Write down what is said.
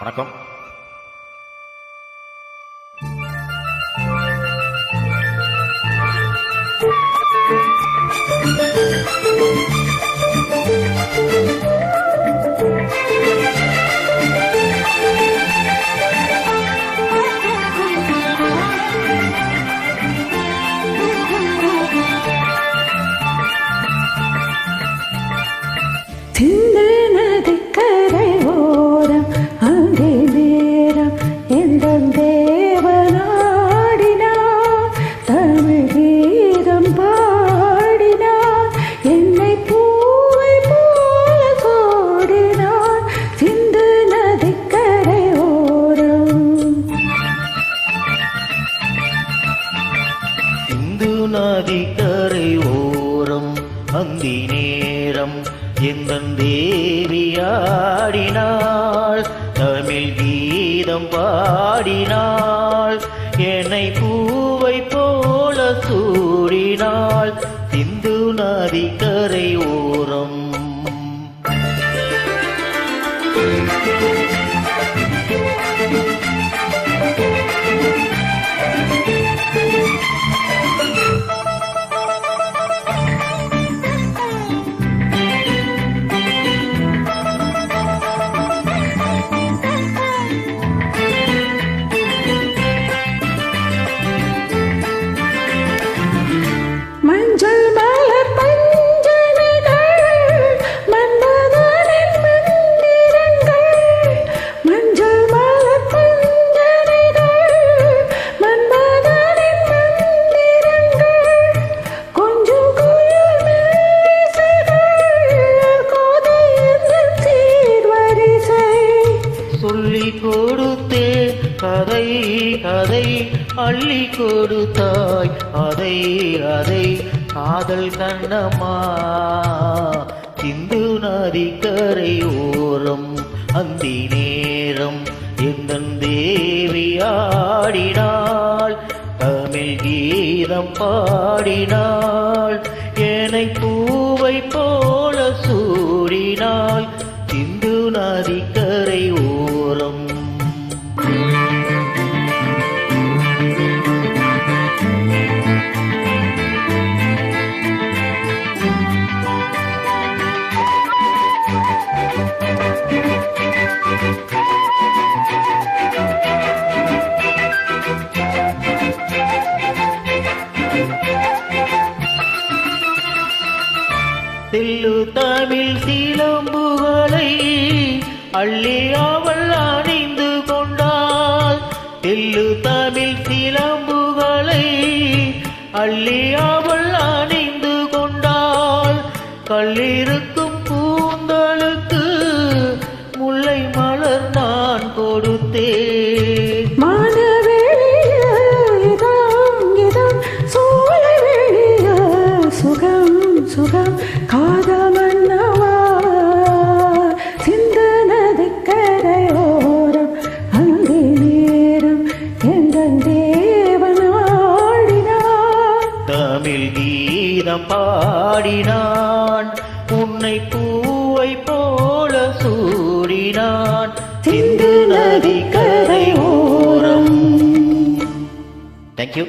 வணக்கம். நதிக்கரை ஓரம் அந்தி நேரம் எந்த தேவியாடினாள் தமிழ் கீதம் பாடினாள். என்னை பூ கதை கதை அள்ளி கொடுத்தாய். அதை அதை காதல் கண்ணம்மா. சிந்து நதிக்கரை ஓரம் அந்தி நேரம் எந்தன் தேவி ஆடினாள். தமிழ் கீதம் பாடினாள். என்னை பூவை போல சூ தில்லு தமிழ் சீலம்புகளை அள்ளி அவள் அணிந்து கொண்டாள். தில்லு தமிழ் சீலம்புகளை அள்ளி அவள் அணிந்து கொண்டாள். கல்லிருக்கும் பூந்தலுக்கு முல்லை மலர் நான் கொடுத்தேன். தமிழ் கீதம் பாடினான். உன்னை பூவை போல சூடினான். சிந்து நதி கரை ஓரம் தேங்க்யூ